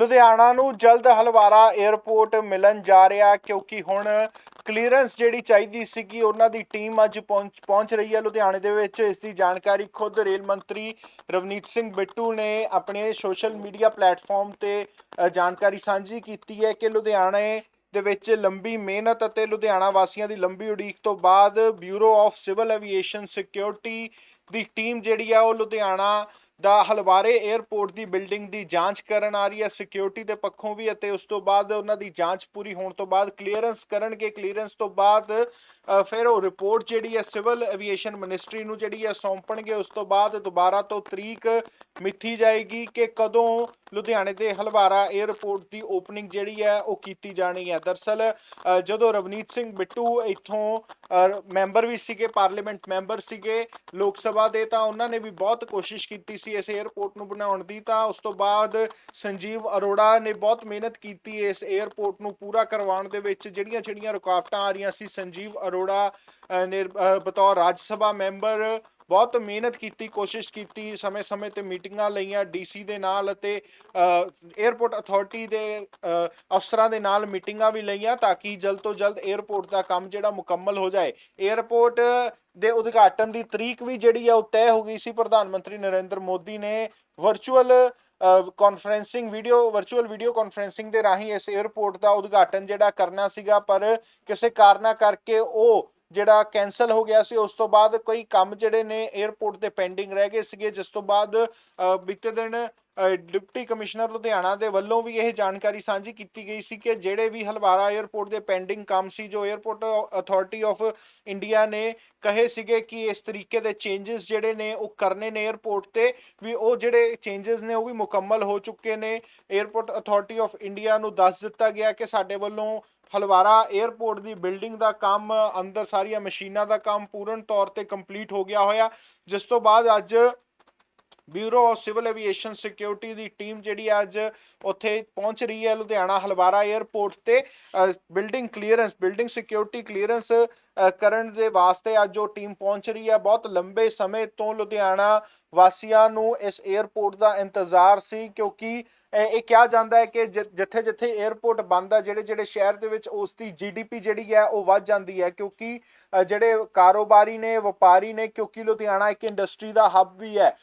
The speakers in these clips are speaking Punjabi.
ਲੁਧਿਆਣਾ ਨੂੰ ਜਲਦ ਹਲਵਾਰਾ 에ਅਰਪੋਰਟ ਮਿਲਣ ਜਾ ਰਿਹਾ ਕਿਉਂਕਿ ਹੁਣ ਕਲੀਅਰੈਂਸ ਜਿਹੜੀ ਚਾਹੀਦੀ ਸੀਗੀ, ਉਹਨਾਂ ਦੀ ਟੀਮ ਅੱਜ ਪਹੁੰਚ ਪਹੁੰਚ ਰਹੀ ਹੈ ਲੁਧਿਆਣੇ ਦੇ ਵਿੱਚ। ਇਸ ਦੀ ਜਾਣਕਾਰੀ ਖੁਦ ਰੇਲ ਮੰਤਰੀ ਰਵਨੀਤ ਸਿੰਘ ਬਿੱਟੂ ਨੇ ਆਪਣੇ ਸੋਸ਼ਲ ਮੀਡੀਆ ਪਲੇਟਫਾਰਮ ਤੇ ਜਾਣਕਾਰੀ ਸਾਂਝੀ ਕੀਤੀ ਹੈ ਕਿ ਲੁਧਿਆਣੇ ਦੇ ਵਿੱਚ ਲੰਬੀ ਮਿਹਨਤ ਅਤੇ ਲੁਧਿਆਣਾ ਵਾਸੀਆਂ ਦੀ ਲੰਬੀ ਉਡੀਕ ਤੋਂ ਬਾਅਦ bureau of civil aviation security the team ਜਿਹੜੀ ਆ ਉਹ ਲੁਧਿਆਣਾ ਦਾ ਹਲਵਾਰੇ 에ਅਰਪੋਰਟ ਦੀ ਬਿਲਡਿੰਗ ਦੀ ਜਾਂਚ ਕਰਨ ਆ ਰਹੀ ਹੈ ਸਿਕਿਉਰਿਟੀ ਦੇ ਪੱਖੋਂ ਵੀ ਅਤੇ ਉਸ ਤੋਂ ਬਾਅਦ ਉਹਨਾਂ ਦੀ ਜਾਂਚ ਪੂਰੀ ਹੋਣ ਤੋਂ ਬਾਅਦ ਕਲੀਅਰੈਂਸ ਕਰਨਗੇ ਕਲੀਅਰੈਂਸ ਤੋਂ ਬਾਅਦ ਫਿਰ ਉਹ ਰਿਪੋਰਟ ਜਿਹੜੀ ਹੈ ਸਿਵਲ ਐਵੀਏਸ਼ਨ ਮਿਨਿਸਟਰੀ ਨੂੰ ਜਿਹੜੀ ਹੈ, ਸੌਂਪਣਗੇ, ਉਸ ਤੋਂ ਬਾਅਦ ਦੁਬਾਰਾ ਤੋਂ ਤਰੀਕ ਮਿੱਥੀ ਜਾਏਗੀ ਕਿ ਕਦੋਂ ਲੁਧਿਆਣੇ ਦੇ ਹਲਵਾਰਾ 에ਅਰਪੋਰਟ ਦੀ ਓਪਨਿੰਗ ਜਿਹੜੀ ਹੈ, ਉਹ ਕੀਤੀ ਜਾਣੀ ਹੈ। ਦਰਸਲ ਜਦੋਂ ਰਵਨੀਤ ਸਿੰਘ ਬਿੱਟੂ ਇੱਥੋਂ ਮੈਂਬਰ ਵੀ ਸੀਗੇ ਪਾਰਲੀਮੈਂਟ ਮੈਂਬਰ ਸੀਗੇ ਲੋਕ ਸਭਾ ਦੇ, ਤਾਂ ਉਹਨਾਂ ਨੇ ਵੀ ਬਹੁਤ ਕੋਸ਼ਿਸ਼ ਕੀਤੀ ਸੀ ਇਸ 에ਅਰਪੋਰਟ ਨੂੰ ਬਣਾਉਣ ਦੀ। ਤਾਂ ਉਸ ਤੋਂ ਬਾਅਦ ਸੰਜੀਵ ਅਰੋੜਾ ਨੇ ਬਹੁਤ ਮਿਹਨਤ ਕੀਤੀ ਇਸ 에ਅਰਪੋਰਟ ਨੂੰ ਪੂਰਾ ਕਰਵਾਉਣ ਦੇ ਵਿੱਚ। ਜਿਹੜੀਆਂ ਜਿਹੜੀਆਂ ਰੁਕਾਵਟਾਂ ਆ ਰਹੀਆਂ ਸੀ, ਸੰਜੀਵ ਅਰੋੜਾ ਨੇ ਬਤੌਰ ਰਾਜ ਸਭਾ ਮੈਂਬਰ ਬਹੁਤ ਮਿਹਨਤ ਕੀਤੀ, ਕੋਸ਼ਿਸ਼ ਕੀਤੀ, ਸਮੇਂ-ਸਮੇਂ ਤੇ ਮੀਟਿੰਗਾਂ ਲਈਆਂ ਡੀਸੀ ਦੇ ਨਾਲ ਅਤੇ ਏਅਰਪੋਰਟ ਅਥਾਰਟੀ ਦੇ ਅਫਸਰਾਂ ਦੇ ਨਾਲ ਮੀਟਿੰਗਾਂ ਵੀ ਲਈਆਂ ਤਾਂ ਕਿ ਜਲਦ ਤੋਂ ਜਲਦ ਏਅਰਪੋਰਟ ਦਾ ਕੰਮ ਜਿਹੜਾ ਮੁਕੰਮਲ ਹੋ ਜਾਏ। ਏਅਰਪੋਰਟ ਦੇ ਉਦਘਾਟਨ ਦੀ ਤਰੀਕ ਵੀ ਜਿਹੜੀ ਆ ਉਹ ਤੈਅ ਹੋ ਗਈ ਸੀ। ਪ੍ਰਧਾਨ ਮੰਤਰੀ ਨਰਿੰਦਰ ਮੋਦੀ ਨੇ virtual conferencing video virtual video conferencing ਦੇ ਰਾਹੀਂ ਇਸ 에ਅਰਪੋਰਟ ਦਾ ਉਦਘਾਟਨ ਜਿਹੜਾ ਕਰਨਾ ਸੀਗਾ, ਪਰ ਕਿਸੇ ਕਾਰਨਾ ਕਰਕੇ ਉਹ ਜਿਹੜਾ ਕੈਨਸਲ ਹੋ ਗਿਆ ਸੀ, ਉਸ ਤੋਂ ਬਾਅਦ ਕੋਈ ਕੰਮ ਜਿਹੜੇ ਨੇ 에어ਪੋਰਟ ਤੇ ਪੈਂਡਿੰਗ ਰਹਿ ਗਏ ਸੀਗੇ, ਜਿਸ ਤੋਂ ਬਾਅਦ ਬੀਤੇ ਦਿਨ ਡਿਪਟੀ ਕਮਿਸ਼ਨਰ ਲੁਧਿਆਣਾ ਦੇ ਵੱਲੋਂ ਵੀ ਇਹ ਜਾਣਕਾਰੀ ਸਾਂਝੀ ਕੀਤੀ ਗਈ ਸੀ ਕਿ ਜਿਹੜੇ ਵੀ ਹਲਵਾਰਾ 에ਅਰਪੋਰਟ ਦੇ ਪੈਂਡਿੰਗ ਕੰਮ ਸੀ, ਜੋ 에ਅਰਪੋਰਟ ਅਥਾਰਟੀ ਆਫ ਇੰਡੀਆ ਨੇ ਕਹੇ ਸੀਗੇ ਕਿ ਇਸ ਤਰੀਕੇ ਦੇ ਚੇਂजेस ਜਿਹੜੇ ਨੇ, ਉਹ ਕਰਨੇ ਨੇ 에ਅਰਪੋਰਟ ਤੇ, ਵੀ ਉਹ ਜਿਹੜੇ ਚੇਂजेस ਨੇ, ਉਹ ਵੀ ਮੁਕੰਮਲ ਹੋ ਚੁੱਕੇ ਨੇ। 에ਅਰਪੋਰਟ ਅਥਾਰਟੀ ਆਫ ਇੰਡੀਆ ਨੂੰ ਦੱਸ ਦਿੱਤਾ ਗਿਆ ਕਿ ਸਾਡੇ ਵੱਲੋਂ ਹਲਵਾਰਾ 에ਅਰਪੋਰਟ ਦੀ ਬਿਲਡਿੰਗ ਦਾ ਕੰਮ, ਅੰਦਰ ਸਾਰੀਆਂ ਮਸ਼ੀਨਾਂ ਦਾ ਕੰਮ ਪੂਰਨ ਤੌਰ ਤੇ ਕੰਪਲੀਟ ਹੋ ਗਿਆ ਹੋਇਆ। ਜਿਸ ਤੋਂ ਬਾਅਦ ਅੱਜ bureau of civil aviation security the team ਜਿਹੜੀ ਅੱਜ ਉੱਥੇ ਪਹੁੰਚ ਰਹੀ ਹੈ ਲੁਧਿਆਣਾ ਹਲਵਾਰਾ 에ਅਰਪੋਰਟ ਤੇ building clearance building security clearance ਕਰਨ ਦੇ ਵਾਸਤੇ ਅੱਜ ਉਹ ਟੀਮ ਪਹੁੰਚ ਰਹੀ ਹੈ। ਬਹੁਤ ਲੰਬੇ ਸਮੇਂ ਤੋਂ ਲੁਧਿਆਣਾ ਵਾਸੀਆਂ ਨੂੰ ਇਸ 에ਅਰਪੋਰਟ ਦਾ ਇੰਤਜ਼ਾਰ ਸੀ ਕਿਉਂਕਿ ਇਹ ਕਿਹਾ ਜਾਂਦਾ ਹੈ ਕਿ ਜਿੱਥੇ ਜਿੱਥੇ 에ਅਰਪੋਰਟ ਬੰਦ ਹੈ ਜਿਹੜੇ ਜਿਹੜੇ ਸ਼ਹਿਰ ਦੇ ਵਿੱਚ ਉਸ ਦੀ ਜੀਡੀਪੀ ਜਿਹੜੀ ਹੈ ਉਹ ਵੱਧ ਜਾਂਦੀ ਹੈ ਕਿਉਂਕਿ ਜਿਹੜੇ ਕਾਰੋਬਾਰੀ ਨੇ, ਵਪਾਰੀ ਨੇ, ਕਿਉਂਕਿ ਲੁਧਿਆਣਾ ਇੱਕ ਇੰਡਸਟਰੀ ਦਾ ਹੱਬ ਵੀ ਹੈ।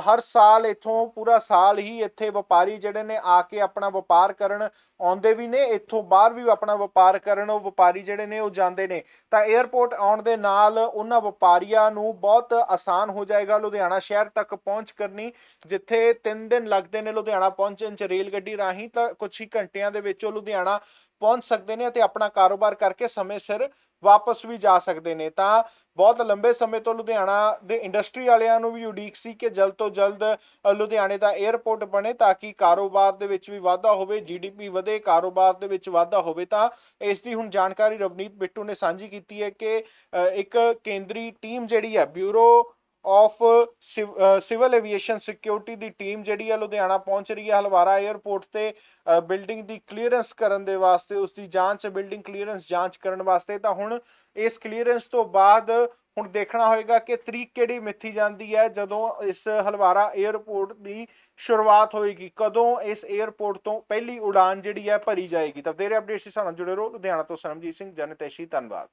ਹਰ ਸਾਲ ਇੱਥੋਂ, ਪੂਰਾ ਸਾਲ ਹੀ ਇੱਥੇ ਵਪਾਰੀ ਜਿਹੜੇ ਨੇ ਆ ਕੇ ਆਪਣਾ ਵਪਾਰ ਕਰਨ ਆਉਂਦੇ ਵੀ ਨੇ। ਇੱਥੋਂ ਬਾਹਰ ਵੀ ਆਪਣਾ ਵਪਾਰ ਕਰਨ ਉਹ ਵਪਾਰੀ ਜਿਹੜੇ ਨੇ ਉਹ ਜਾਂਦੇ ਨੇ। ਤਾਂ 에ਅਰ ਅਰਪੋਰਟ ਆਉਣ ਦੇ ਨਾਲ ਉਹਨਾਂ ਵਪਾਰੀਆਂ ਨੂੰ ਬਹੁਤ ਆਸਾਨ ਹੋ ਜਾਏਗਾ ਲੁਧਿਆਣਾ ਸ਼ਹਿਰ ਤੱਕ ਪਹੁੰਚ ਕਰਨੀ, ਜਿੱਥੇ 3 ਦਿਨ ਲੱਗਦੇ ਨੇ ਲੁਧਿਆਣਾ ਪਹੁੰਚਣ ਚ ਰੇਲ ਗੱਡੀ ਰਾਹੀਂ, ਤਾਂ ਕੁਝ ਹੀ ਘੰਟਿਆਂ ਦੇ ਵਿੱਚ ਉਹ ਲੁਧਿਆਣਾ ਪਹੁੰਚ ਸਕਦੇ ਨੇ ਅਤੇ ਆਪਣਾ ਕਾਰੋਬਾਰ ਕਰਕੇ ਸਮੇਂ ਸਿਰ ਵਾਪਸ ਵੀ ਜਾ ਸਕਦੇ ਨੇ। ਤਾਂ ਬਹੁਤ ਲੰਬੇ ਸਮੇਂ ਤੋਂ ਲੁਧਿਆਣਾ ਦੇ ਇੰਡਸਟਰੀ ਵਾਲਿਆਂ ਨੂੰ ਵੀ ਉਡੀਕ ਸੀ ਕਿ ਜਲਦ ਤੋਂ ਜਲਦ ਲੁਧਿਆਣੇ ਦਾ 에ਅਰਪੋਰਟ ਬਣੇ ਤਾਂ ਕਿ ਕਾਰੋਬਾਰ ਦੇ ਵਿੱਚ ਵੀ ਵਾਧਾ ਹੋਵੇ ਜੀਡੀਪੀ ਵਧੇ, ਕਾਰੋਬਾਰ ਦੇ ਵਿੱਚ ਵਾਧਾ ਹੋਵੇ, ਤਾਂ ਇਸ ਦੀ ਹੁਣ ਜਾਣਕਾਰੀ ਰਵਨੀਤ ਬਿੱਟੂ ਨੇ ਸਾਂਝੀ ਕੀਤੀ ਹੈ ਕਿ ਇੱਕ ਕੇਂਦਰੀ ਟੀਮ ਜਿਹੜੀ ਹੈ, bureau of civil aviation security the team ਜਿਹੜੀ ਹੈ, ਲੁਧਿਆਣਾ ਪਹੁੰਚ ਰਹੀ ਹੈ ਹਲਵਾਰਾ 에ਅਰਪੋਰਟ ਤੇ ਬਿਲਡਿੰਗ ਦੀ ਕਲੀਅਰੈਂਸ ਕਰਨ ਦੇ ਵਾਸਤੇ ਉਸ ਦੀ ਜਾਂਚ, ਬਿਲਡਿੰਗ ਕਲੀਅਰੈਂਸ ਜਾਂਚ ਕਰਨ ਵਾਸਤੇ, ਤਾਂ ਹੁਣ ਇਸ ਕਲੀਅਰੈਂਸ ਤੋਂ ਬਾਅਦ ਹੁਣ ਦੇਖਣਾ ਹੋਏਗਾ ਕਿ ਤਰੀਕ ਕਿਹੜੀ ਮਿੱਥੀ ਜਾਂਦੀ ਹੈ, ਜਦੋਂ ਇਸ ਹਲਵਾਰਾ 에ਅਰਪੋਰਟ ਦੀ ਸ਼ੁਰੂਆਤ ਹੋਏਗੀ, ਕਦੋਂ ਇਸ 에ਅਰਪੋਰਟ ਤੋਂ ਪਹਿਲੀ ਉਡਾਨ ਜਿਹੜੀ ਹੈ ਭਰੀ ਜਾਏਗੀ, ਤਾਂ ਤੇਰੇ ਅਪਡੇਟਸ ਦੇ ਜੁੜੇ ਰਹੋ, ਲੁਧਿਆਣਾ ਤੋਂ ਸਰਮਜੀਤ ਸਿੰਘ, ਜਨਤੈਸ਼ੀ, ਧੰਨਵਾਦ।